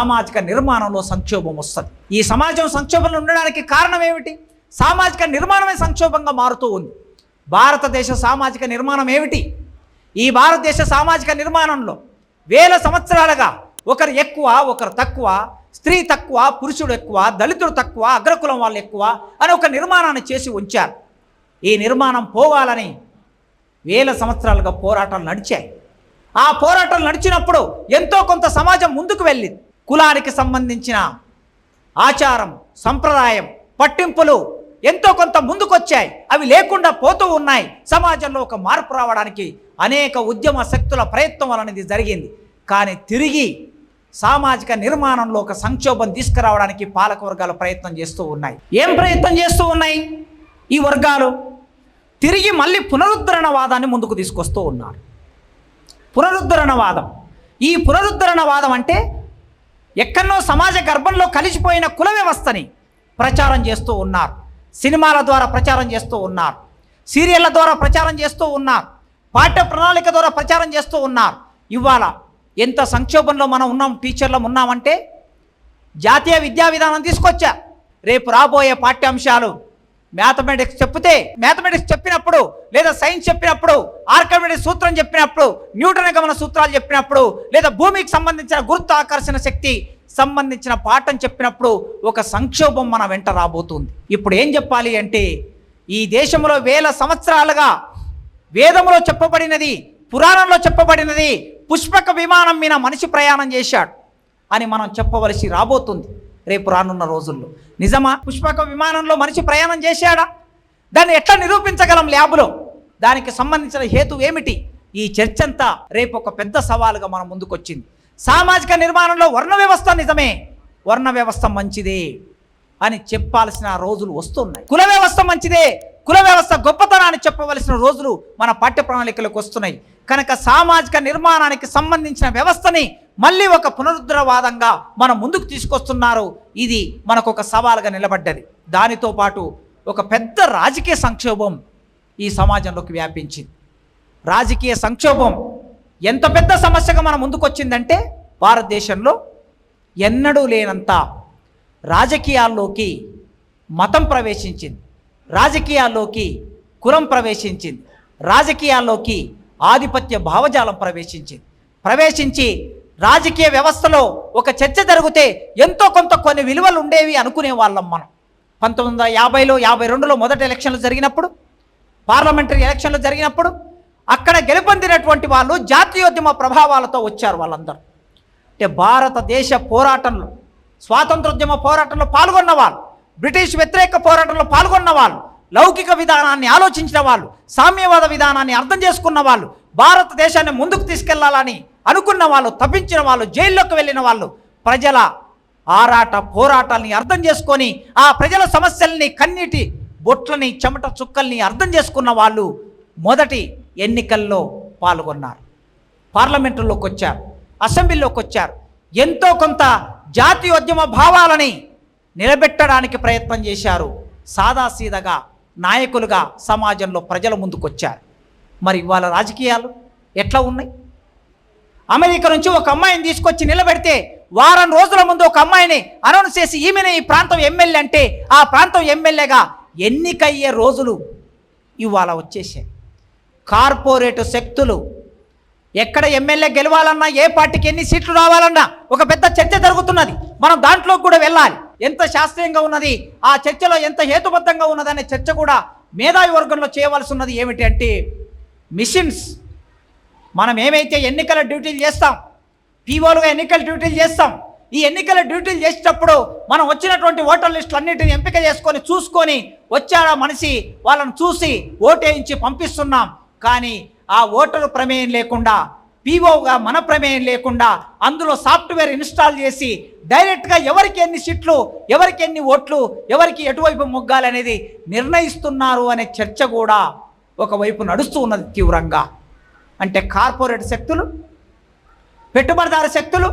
సామాజిక నిర్మాణంలో సంక్షోభం వస్తుంది. ఈ సమాజం సంక్షోభంలో ఉండడానికి కారణం ఏమిటి? సామాజిక నిర్మాణమే సంక్షోభంగా మారుతూ ఉంది. భారతదేశ సామాజిక నిర్మాణం ఏమిటి? ఈ భారతదేశ సామాజిక నిర్మాణంలో వేల సంవత్సరాలుగా ఒకరు ఎక్కువ ఒకరు తక్కువ స్త్రీ తక్కువ పురుషుడు ఎక్కువ దళితుడు తక్కువ అగ్రకులం వాళ్ళు ఎక్కువ అని ఒక నిర్మాణాన్ని చేసి ఉంచారు. ఈ నిర్మాణం పోవాలని వేల సంవత్సరాలుగా పోరాటాలు నడిచాయి. ఆ పోరాటాలు నడిచినప్పుడు ఎంతో కొంత సమాజం ముందుకు వెళ్ళింది. కులానికి సంబంధించిన ఆచారం సంప్రదాయం పట్టింపులు ఎంతో కొంత ముందుకొచ్చాయి. అవి లేకుండా పోతూ ఉన్నాయి. సమాజంలో ఒక మార్పు రావడానికి అనేక ఉద్యమ శక్తుల ప్రయత్నం వలన జరిగింది. కానీ తిరిగి సామాజిక నిర్మాణంలో ఒక సంక్షోభం తీసుకురావడానికి పాలక వర్గాలు ప్రయత్నం చేస్తూ ఉన్నాయి. ఏం ప్రయత్నం చేస్తూ ఉన్నాయి? ఈ వర్గాలు తిరిగి మళ్ళీ పునరుద్ధరణవాదాన్ని ముందుకు తీసుకొస్తూ ఉన్నారు. పునరుద్ధరణవాదం. ఈ పునరుద్ధరణవాదం అంటే ఎక్కడో సమాజ గర్భంలో కలిసిపోయిన కుల వ్యవస్థని ప్రచారం చేస్తూ ఉన్నారు. సినిమాల ద్వారా ప్రచారం చేస్తూ ఉన్నారు. సీరియళ్ళ ద్వారా ప్రచారం చేస్తూ ఉన్నారు. పాఠ్య ప్రణాళిక ద్వారా ప్రచారం చేస్తూ ఉన్నారు. ఇవాళ ఎంత సంక్షోభంలో మనం ఉన్నాం టీచర్లం ఉన్నామంటే జాతీయ విద్యా విధానం తీసుకొచ్చా. రేపు రాబోయే పాఠ్యాంశాలు మ్యాథమెటిక్స్ చెప్తే మ్యాథమెటిక్స్ చెప్పినప్పుడు లేదా సైన్స్ చెప్పినప్పుడు ఆర్కమెటిక్స్ సూత్రం చెప్పినప్పుడు న్యూటన్ గమన సూత్రాలు చెప్పినప్పుడు లేదా భూమికి సంబంధించిన గుర్తు ఆకర్షణ శక్తి సంబంధించిన పాఠం చెప్పినప్పుడు ఒక సంక్షోభం మన వెంట రాబోతుంది. ఇప్పుడు ఏం చెప్పాలి అంటే ఈ దేశంలో వేల సంవత్సరాలుగా వేదంలో చెప్పబడినది పురాణంలో చెప్పబడినది పుష్పక విమానం మీద మనిషి ప్రయాణం చేశాడు అని మనం చెప్పవలసి రాబోతుంది. రేపు రానున్న రోజుల్లో. నిజమా? పుష్పక విమానంలో మనిషి ప్రయాణం చేశాడా? దాన్ని ఎట్లా నిరూపించగలం ల్యాబ్లో? దానికి సంబంధించిన హేతు ఏమిటి? ఈ చర్చంతా రేపు ఒక పెద్ద సవాలుగా మన ముందుకొచ్చింది. సామాజిక నిర్మాణంలో వర్ణ వ్యవస్థ నిజమే. వర్ణ వ్యవస్థ మంచిదే అని చెప్పాల్సిన రోజులు వస్తున్నాయి. కుల వ్యవస్థ మంచిదే. కుల వ్యవస్థ గొప్పతనాన్ని చెప్పవలసిన రోజులు మన పాఠ్య ప్రణాళికలకు వస్తున్నాయి. కనుక సామాజిక నిర్మాణానికి సంబంధించిన వ్యవస్థని మళ్ళీ ఒక పునరుద్ధరవాదంగా మన ముందుకు తీసుకొస్తున్నారు. ఇది మనకు ఒక సవాలుగా నిలబడ్డది. దానితో పాటు ఒక పెద్ద రాజకీయ సంక్షోభం ఈ సమాజంలోకి వ్యాపించింది. రాజకీయ సంక్షోభం ఎంత పెద్ద సమస్యగా మన ముందుకొచ్చిందంటే భారతదేశంలో ఎన్నడూ లేనంత రాజకీయాల్లోకి మతం ప్రవేశించింది. రాజకీయాల్లోకి కులం ప్రవేశించింది. రాజకీయాల్లోకి ఆధిపత్య భావజాలం ప్రవేశించింది. ప్రవేశించి రాజకీయ వ్యవస్థలో ఒక చర్చ జరిగితే ఎంతో కొంత కొన్ని విలువలు ఉండేవి అనుకునే వాళ్ళం మనం. పంతొమ్మిది వందల యాభైలో యాభై రెండులో మొదటి ఎలక్షన్లు జరిగినప్పుడు పార్లమెంటరీ ఎలక్షన్లు జరిగినప్పుడు అక్కడ గెలుపొందినటువంటి వాళ్ళు జాతీయోద్యమ ప్రభావాలతో వచ్చారు వాళ్ళందరూ. అంటే భారతదేశ పోరాటంలో స్వాతంత్రోద్యమ పోరాటంలో పాల్గొన్న వాళ్ళు బ్రిటిష్ వ్యతిరేక పోరాటంలో పాల్గొన్న వాళ్ళు లౌకిక విధానాన్ని ఆలోచించిన వాళ్ళు సామ్యవాద విధానాన్ని అర్థం చేసుకున్న వాళ్ళు భారతదేశాన్ని ముందుకు తీసుకెళ్ళాలని అనుకున్న వాళ్ళు తప్పించిన వాళ్ళు జైల్లోకి వెళ్ళిన వాళ్ళు ప్రజల ఆరాట పోరాటాల్ని అర్థం చేసుకొని ఆ ప్రజల సమస్యల్ని కన్నీటి బొట్లని చెమట చుక్కల్ని అర్థం చేసుకున్న వాళ్ళు మొదటి ఎన్నికల్లో పాల్గొన్నారు. పార్లమెంటులోకి వచ్చారు అసెంబ్లీలోకి వచ్చారు. ఎంతో కొంత జాతీయోద్యమ భావాలని నిలబెట్టడానికి ప్రయత్నం చేశారు. సాదాసీదగా నాయకులుగా సమాజంలో ప్రజల ముందుకొచ్చారు. మరి ఇవాళ రాజకీయాలు ఎట్లా ఉన్నాయి? అమెరికా నుంచి ఒక అమ్మాయిని తీసుకొచ్చి నిలబెడితే వారం రోజుల ముందు ఒక అమ్మాయిని అనౌన్స్ చేసి ఈమెనే ఈ ప్రాంతం ఎమ్మెల్యే అంటే ఆ ప్రాంతం ఎమ్మెల్యేగా ఎన్నికయ్యే రోజులు ఇవాళ వచ్చేసాయి. కార్పొరేట్ శక్తులు ఎక్కడ ఎమ్మెల్యే గెలవాలన్నా ఏ పార్టీకి ఎన్ని సీట్లు రావాలన్నా ఒక పెద్ద చర్చ జరుగుతున్నది. మనం దాంట్లో కూడా వెళ్ళాలి. ఎంత శాస్త్రీయంగా ఉన్నది ఆ చర్చలో ఎంత హేతుబద్ధంగా ఉన్నదనే చర్చ కూడా మేధావి వర్గంలో చేయవలసి ఉన్నది ఏమిటి అంటే మిషన్స్. మనం ఏమైతే ఎన్నికల డ్యూటీలు చేస్తాం పీఓలుగా ఎన్నికల డ్యూటీలు చేస్తాం ఈ ఎన్నికల డ్యూటీలు చేసేటప్పుడు మనం వచ్చినటువంటి ఓటర్ లిస్టులు అన్నింటినీ ఎంపిక చేసుకొని చూసుకొని వచ్చాడా మనిషి వాళ్ళని చూసి ఓటేయించి పంపిస్తున్నాం. కానీ ఆ ఓటరు ప్రమేయం లేకుండా పీఓగా మన ప్రమేయం లేకుండా అందులో సాఫ్ట్వేర్ ఇన్స్టాల్ చేసి డైరెక్ట్గా ఎవరికి ఎన్ని సీట్లు ఎవరికి ఎన్ని ఓట్లు ఎవరికి ఎటువైపు మొగ్గాలనేది నిర్ణయిస్తున్నారు అనే చర్చ కూడా ఒకవైపు నడుస్తూ ఉన్నది తీవ్రంగా. అంటే కార్పొరేట్ శక్తులు పెట్టుబడిదారు శక్తులు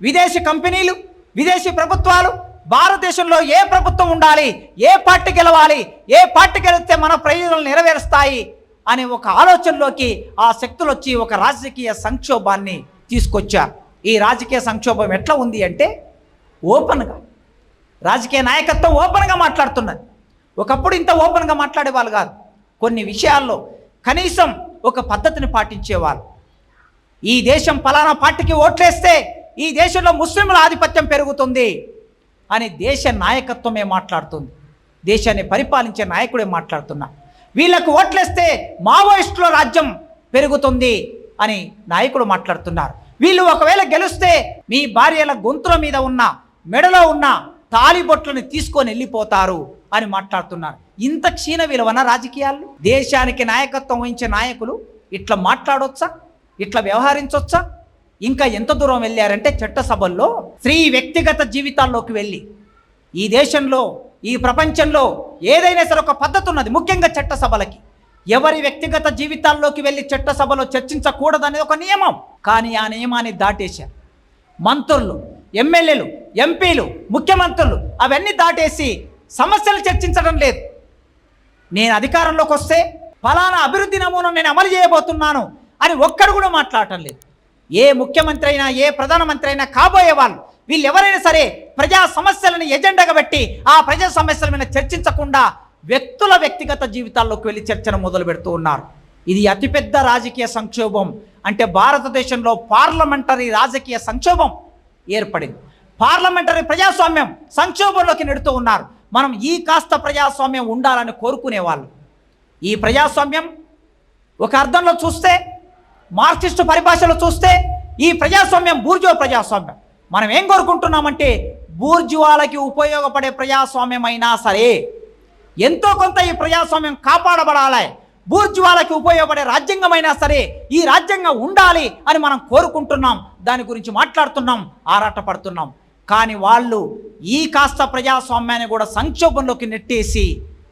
విదేశీ కంపెనీలు విదేశీ ప్రభుత్వాలు భారతదేశంలో ఏ ప్రభుత్వం ఉండాలి ఏ పార్టీ గెలవాలి ఏ పార్టీ గెలిస్తే మన ప్రయోజనాలు నెరవేరుస్తాయి అనే ఒక ఆలోచనలోకి ఆ శక్తులు వచ్చి ఒక రాజకీయ సంక్షోభాన్ని తీసుకొచ్చారు. ఈ రాజకీయ సంక్షోభం ఎట్లా ఉంది అంటే ఓపెన్గా రాజకీయ నాయకత్వం ఓపెన్గా మాట్లాడుతున్నది. ఒకప్పుడు ఇంత ఓపెన్గా మాట్లాడేవాళ్ళు కాదు. కొన్ని విషయాల్లో కనీసం ఒక పద్ధతిని పాటించేవారు. ఈ దేశం ఫలానా పార్టీకి ఓట్లేస్తే ఈ దేశంలో ముస్లింల ఆధిపత్యం పెరుగుతుంది అని దేశ నాయకత్వమే మాట్లాడుతుంది. దేశాన్ని పరిపాలించే నాయకుడే మాట్లాడుతున్నా. వీళ్ళకు ఓట్లేస్తే మావోయిస్టుల రాజ్యం పెరుగుతుంది అని నాయకుడు మాట్లాడుతున్నారు. వీళ్ళు ఒకవేళ గెలిస్తే మీ భార్యల గొంతుల మీద ఉన్న మెడలో ఉన్న తాలిబొట్లను తీసుకొని వెళ్ళిపోతారు అని మాట్లాడుతున్నారు. ఇంత క్షీణ విలువన రాజకీయాలు దేశానికి నాయకత్వం వహించే నాయకులు ఇట్లా మాట్లాడొచ్చా? ఇట్లా వ్యవహరించవచ్చా ఇంకా ఎంత దూరం వెళ్ళారంటే చట్టసభల్లో స్త్రీ వ్యక్తిగత జీవితాల్లోకి వెళ్ళి ఈ దేశంలో ఈ ప్రపంచంలో ఏదైనా సరే ఒక పద్ధతి ఉన్నది ముఖ్యంగా చట్టసభలకి ఎవరి వ్యక్తిగత జీవితాల్లోకి వెళ్ళి చట్టసభలో చర్చించకూడదనేది ఒక నియమం. కానీ ఆ నియమాన్ని దాటేశారు. మంత్రులు ఎమ్మెల్యేలు ఎంపీలు ముఖ్యమంత్రులు అవన్నీ దాటేసి సమస్యలు చర్చించడం లేదు. నేను అధికారంలోకి వస్తే ఫలానా అభివృద్ధి నమూనా నేను అమలు చేయబోతున్నాను అని ఒక్కడు కూడా మాట్లాడటం లేదు. ఏ ముఖ్యమంత్రి అయినా ఏ ప్రధానమంత్రి అయినా కాబోయే వాళ్ళు వీళ్ళు ఎవరైనా సరే ప్రజా సమస్యలను ఎజెండాగా పెట్టి ఆ ప్రజా సమస్యల మీద చర్చించకుండా వ్యక్తుల వ్యక్తిగత జీవితాల్లోకి వెళ్ళి చర్చను మొదలు పెడుతూ ఉన్నారు. ఇది అతిపెద్ద రాజకీయ సంక్షోభం. అంటే భారతదేశంలో పార్లమెంటరీ రాజకీయ సంక్షోభం ఏర్పడింది. పార్లమెంటరీ ప్రజాస్వామ్యం సంక్షోభంలోకి నెడుతూ ఉన్నారు. మనం ఈ కాస్త ప్రజాస్వామ్యం ఉండాలని కోరుకునేవాళ్ళు ఈ ప్రజాస్వామ్యం ఒక అర్థంలో చూస్తే మార్క్సిస్టు పరిభాషలో చూస్తే ఈ ప్రజాస్వామ్యం బూర్జువా ప్రజాస్వామ్యం. మనం ఏం కోరుకుంటున్నామంటే బూర్జువాలకి ఉపయోగపడే ప్రజాస్వామ్యం అయినా సరే ఎంతో కొంత ఈ ప్రజాస్వామ్యం కాపాడబడాలి. బూర్జువాలకి ఉపయోగపడే రాజ్యాంగమైనా సరే ఈ రాజ్యాంగం ఉండాలి అని మనం కోరుకుంటున్నాం. దాని గురించి మాట్లాడుతున్నాం ఆరాటపడుతున్నాం. కానీ వాళ్ళు ఈ కాస్త ప్రజాస్వామ్యాన్ని కూడా సంక్షోభంలోకి నెట్టేసి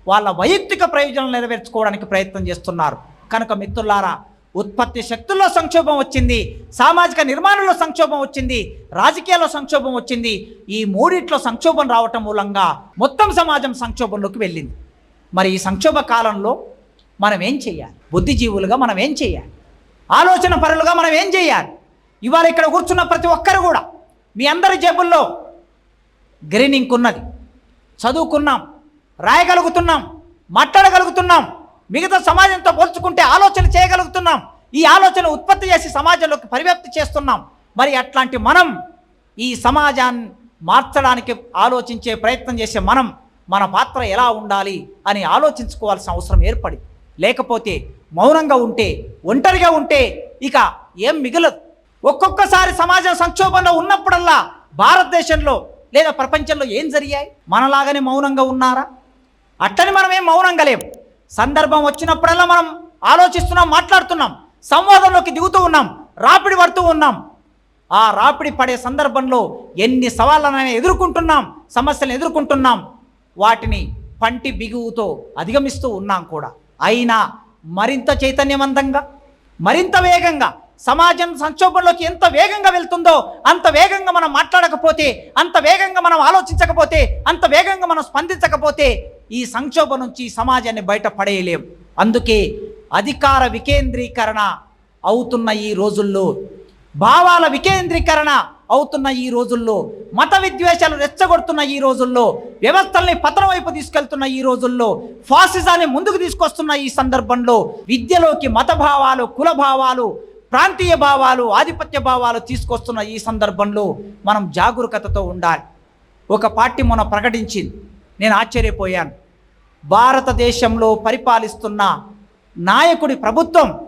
వాళ్ళ వైయక్తిక ప్రయోజనాలు నెరవేర్చుకోవడానికి ప్రయత్నం చేస్తున్నారు. కనుక మిత్రులారా ఉత్పత్తి శక్తుల్లో సంక్షోభం వచ్చింది సామాజిక నిర్మాణంలో సంక్షోభం వచ్చింది రాజకీయాల్లో సంక్షోభం వచ్చింది ఈ మూడిట్లో సంక్షోభం రావటం మూలంగా మొత్తం సమాజం సంక్షోభంలోకి వెళ్ళింది. మరి ఈ సంక్షోభ కాలంలో మనం ఏం చేయాలి? బుద్ధిజీవులుగా మనం ఏం చేయాలి? ఆలోచన పరులుగా మనం ఏం చేయాలి? ఇవాళ ఇక్కడ కూర్చున్న ప్రతి ఒక్కరు కూడా మీ అందరి జేబుల్లో గ్రీనింగ్ ఉన్నది. చదువుకున్నాం రాయగలుగుతున్నాం మాట్లాడగలుగుతున్నాం మిగతా సమాజంతో పోల్చుకుంటే ఆలోచన చేయగలుగుతున్నాం ఈ ఆలోచన ఉత్పత్తి చేసి సమాజంలోకి పరివ్యాప్తి చేస్తున్నాం. మరి అట్లాంటి మనం ఈ సమాజాన్ని మార్చడానికి ఆలోచించే ప్రయత్నం చేసే మనం మన పాత్ర ఎలా ఉండాలి అని ఆలోచించుకోవాల్సిన అవసరం ఏర్పడింది. లేకపోతే మౌనంగా ఉంటే ఒంటరిగా ఉంటే ఇక ఏం మిగలదు. ఒక్కొక్కసారి సమాజం సంక్షోభంలో ఉన్నప్పుడల్లా భారతదేశంలో లేదా ప్రపంచంలో ఏం జరిగాయి? మనలాగానే మౌనంగా ఉన్నారా? అట్లని మనం ఏం మౌనంగా లేం. సందర్భం వచ్చినప్పుడల్లా మనం ఆలోచిస్తున్నాం మాట్లాడుతున్నాం సంవాదంలోకి దిగుతూ ఉన్నాం రాపిడి పడుతూ ఉన్నాం. ఆ రాపిడి పడే సందర్భంలో ఎన్ని సవాళ్ళనైనా ఎదుర్కొంటున్నాం సమస్యలను ఎదుర్కొంటున్నాం వాటిని పంటి బిగువుతో అధిగమిస్తూ ఉన్నాం కూడా. అయినా మరింత చైతన్యవంతంగా మరింత వేగంగా సమాజం సంక్షోభంలోకి ఎంత వేగంగా వెళ్తుందో అంత వేగంగా మనం మాట్లాడకపోతే అంత వేగంగా మనం ఆలోచించకపోతే అంత వేగంగా మనం స్పందించకపోతే ఈ సంక్షోభం నుంచి ఈ సమాజాన్ని బయట పడేయలేం. అందుకే అధికార వికేంద్రీకరణ అవుతున్న ఈ రోజుల్లో భావాల వికేంద్రీకరణ అవుతున్న ఈ రోజుల్లో మత విద్వేషాలు రెచ్చగొడుతున్న ఈ రోజుల్లో వ్యవస్థల్ని పతనం వైపు తీసుకెళ్తున్న ఈ రోజుల్లో ఫాసిజాన్ని ముందుకు తీసుకొస్తున్న ఈ సందర్భంలో విద్యలోకి మత భావాలు కుల భావాలు ప్రాంతీయ భావాలు ఆధిపత్య భావాలు తీసుకొస్తున్న ఈ సందర్భంలో మనం జాగరూకతతో ఉండాలి. ఒక పార్టీ మొన్న ప్రకటించింది. నేను ఆశ్చర్యపోయాను. భారతదేశంలో పరిపాలిస్తున్న నాయకుడి ప్రభుత్వం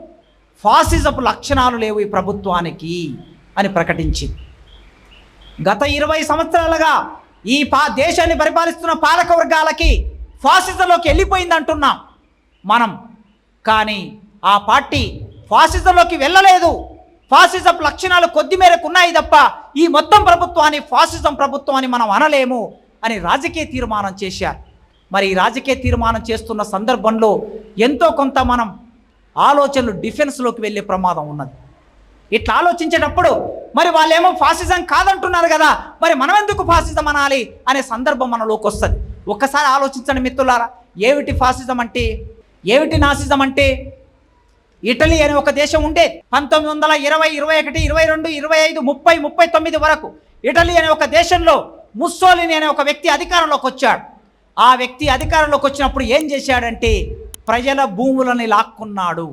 ఫాసిజపు లక్షణాలు లేవు ఈ ప్రభుత్వానికి అని ప్రకటించింది. గత ఇరవై సంవత్సరాలుగా ఈ పా దేశాన్ని పరిపాలిస్తున్న పాలక వర్గాలకి ఫాసిజంలోకి వెళ్ళిపోయింది అంటున్నాం మనం. కానీ ఆ పార్టీ ఫాసిజంలోకి వెళ్ళలేదు. ఫాసిజం లక్షణాలు కొద్ది మేరకు ఉన్నాయి తప్ప ఈ మొత్తం ప్రభుత్వాన్ని ఫాసిజం ప్రభుత్వం అని మనం అనలేము అని రాజకీయ తీర్మానం చేశారు. మరి ఈ రాజకీయ తీర్మానం చేస్తున్న సందర్భంలో ఎంతో కొంత మనం ఆలోచనలు డిఫెన్స్లోకి వెళ్ళే ప్రమాదం ఉన్నది. ఇట్లా ఆలోచించేటప్పుడు మరి వాళ్ళేమో ఫాసిజం కాదంటున్నారు కదా మరి మనం ఎందుకు ఫాసిజం అనాలి అనే సందర్భం మనలోకి వస్తుంది. ఒక్కసారి ఆలోచించండి మిత్రులారా ఏమిటి ఫాసిజం అంటే ఏమిటి నాసిజం అంటే ఇటలీ అనే ఒక దేశం ఉండేది పంతొమ్మిది వందల ఇరవై ఇరవై ఒకటి ఇరవై రెండు ఇరవై ఐదు ముప్పై ముప్పై తొమ్మిది వరకు ఇటలీ అనే ఒక దేశంలో ముస్సోలిని అనే ఒక వ్యక్తి అధికారంలోకి వచ్చాడు. ఆ వ్యక్తి అధికారంలోకి వచ్చినప్పుడు ఏం చేశాడంటే ప్రజల భూములని లాక్కున్నాడు.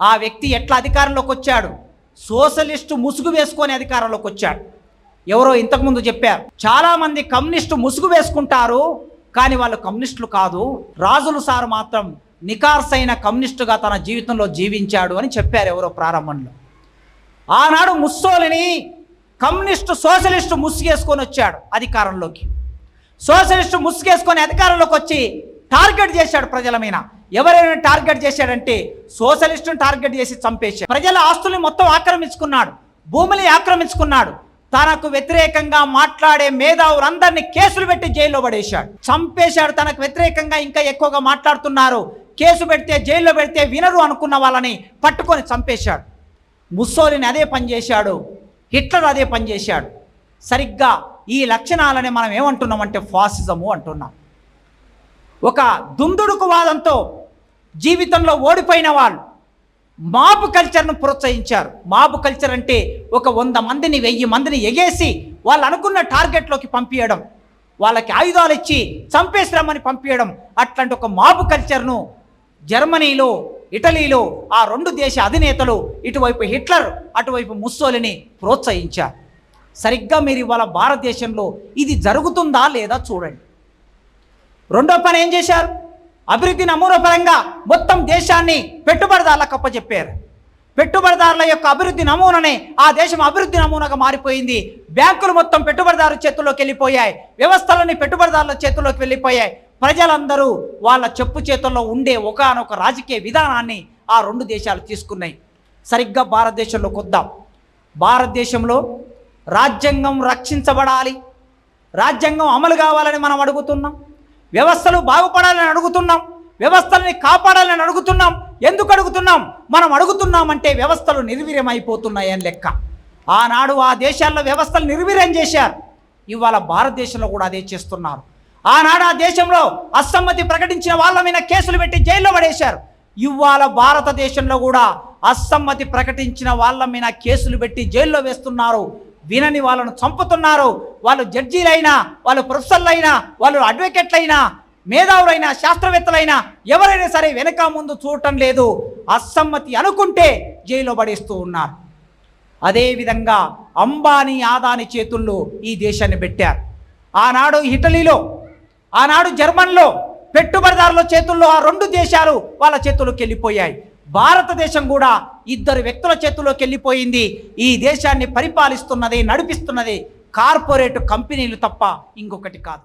ఆ వ్యక్తి ఎట్లా అధికారంలోకి వచ్చాడు? సోషలిస్టు ముసుగు వేసుకొని అధికారంలోకి వచ్చాడు. ఎవరో ఇంతకుముందు చెప్పారు చాలామంది కమ్యూనిస్టు ముసుగు వేసుకుంటారు కానీ వాళ్ళు కమ్యూనిస్టులు కాదు రాజులు సారు మాత్రం నికార్సైన కమ్యూనిస్టుగా తన జీవితంలో జీవించాడు అని చెప్పారు ఎవరో ప్రారంభంలో. ఆనాడు ముస్సోలిని కమ్యూనిస్టు సోషలిస్టు ముసుగేసుకొని వచ్చాడు అధికారంలోకి. సోషలిస్టు ముసుగేసుకొని అధికారంలోకి వచ్చి టార్గెట్ చేశాడు ప్రజల మీద. ఎవరైనా టార్గెట్ చేశాడంటే సోషలిస్టును టార్గెట్ చేసి చంపేశాడు. ప్రజల ఆస్తుల్ని మొత్తం ఆక్రమించుకున్నాడు. భూమిని ఆక్రమించుకున్నాడు. తనకు వ్యతిరేకంగా మాట్లాడే మేధావులందరినీ కేసులు పెట్టి జైల్లో పడేశాడు. చంపేశాడు తనకు వ్యతిరేకంగా ఇంకా ఎక్కువగా మాట్లాడుతున్నారు. కేసు పెడితే జైల్లో పెడితే వినరు అనుకున్న వాళ్ళని పట్టుకొని చంపేశాడు. ముస్సోలిని అదే పనిచేశాడు హిట్లర్ అదే పనిచేశాడు సరిగ్గా ఈ లక్షణాలని మనం ఏమంటున్నామంటే ఫాసిజము అంటున్నాం. ఒక దుందుడుకు వాదంతో జీవితంలో ఓడిపోయిన వాళ్ళు మాబు కల్చర్ను ప్రోత్సహించారు. మాబు కల్చర్ అంటే ఒక వంద మందిని వెయ్యి మందిని ఎగేసి వాళ్ళు అనుకున్న టార్గెట్లోకి పంపించడం వాళ్ళకి ఆయుధాలు ఇచ్చి చంపేసి రమ్మని పంపించడం అట్లాంటి ఒక మాబు కల్చర్ను జర్మనీలో ఇటలీలో ఆ రెండు దేశ అధినేతలు ఇటువైపు హిట్లర్ అటువైపు ముస్సోలిని ప్రోత్సహించారు. సరిగ్గా మీరు ఇవాళ భారతదేశంలో ఇది జరుగుతుందా లేదా చూడండి. రెండో పని ఏం చేశారు? అభివృద్ధి నమూనా పరంగా మొత్తం దేశాన్ని పెట్టుబడిదారులకు అప్పచెప్పారు పెట్టుబడిదారుల యొక్క అభివృద్ధి నమూనానే ఆ దేశం అభివృద్ధి నమూనాగా మారిపోయింది. బ్యాంకులు మొత్తం పెట్టుబడిదారు చేతుల్లోకి వెళ్ళిపోయాయి. వ్యవస్థలన్నీ పెట్టుబడిదారుల చేతుల్లోకి వెళ్ళిపోయాయి. ప్రజలందరూ వాళ్ళ చెప్పు చేతుల్లో ఉండే ఒకనొక రాజకీయ విధానాన్ని ఆ రెండు దేశాలు తీసుకున్నాయి. సరిగ్గా భారతదేశంలోకి వద్దాం భారతదేశంలో రాజ్యాంగం రక్షించబడాలి. రాజ్యాంగం అమలు కావాలని మనం అడుగుతున్నాం. వ్యవస్థలు బాగుపడాలని అడుగుతున్నాం. వ్యవస్థల్ని కాపాడాలని అడుగుతున్నాం. ఎందుకు అడుగుతున్నాం? మనం అడుగుతున్నామంటే వ్యవస్థలు నిర్వీర్యమైపోతున్నాయని లెక్క. ఆనాడు ఆ దేశాల్లో వ్యవస్థలు నిర్వీర్యం చేశారు. ఇవాళ భారతదేశంలో కూడా అదే చేస్తున్నారు. ఆనాడు ఆ దేశంలో అసమ్మతి ప్రకటించిన వాళ్ళ మీద కేసులు పెట్టి జైల్లో పడేశారు. ఇవాళ భారతదేశంలో కూడా అసమ్మతి ప్రకటించిన వాళ్ళ మీద కేసులు పెట్టి జైల్లో వేస్తున్నారు. వినని వాళ్ళను చంపుతున్నారు. వాళ్ళు జడ్జీలైనా వాళ్ళు ప్రొఫెసర్లైనా వాళ్ళు అడ్వకేట్లైనా మేధావులైనా శాస్త్రవేత్తలైనా ఎవరైనా సరే వెనక ముందు చూడటం లేదు. అసమ్మతి అనుకుంటే జైల్లో పడేస్తూ ఉన్నారు. అదేవిధంగా అంబానీ ఆదాని చేతుల్లో ఈ దేశాన్ని పెట్టారు. ఆనాడు ఇటలీలో ఆనాడు జర్మన్లో పెట్టుబడిదారుల చేతుల్లో ఆ రెండు దేశాలు వాళ్ళ చేతుల్లోకి వెళ్ళిపోయాయి. భారతదేశం కూడా ఇద్దరు వ్యక్తుల చేతుల్లోకి వెళ్ళిపోయింది. ఈ దేశాన్ని పరిపాలిస్తున్నది నడిపిస్తున్నది కార్పొరేట్ కంపెనీలు తప్ప ఇంకొకటి కాదు.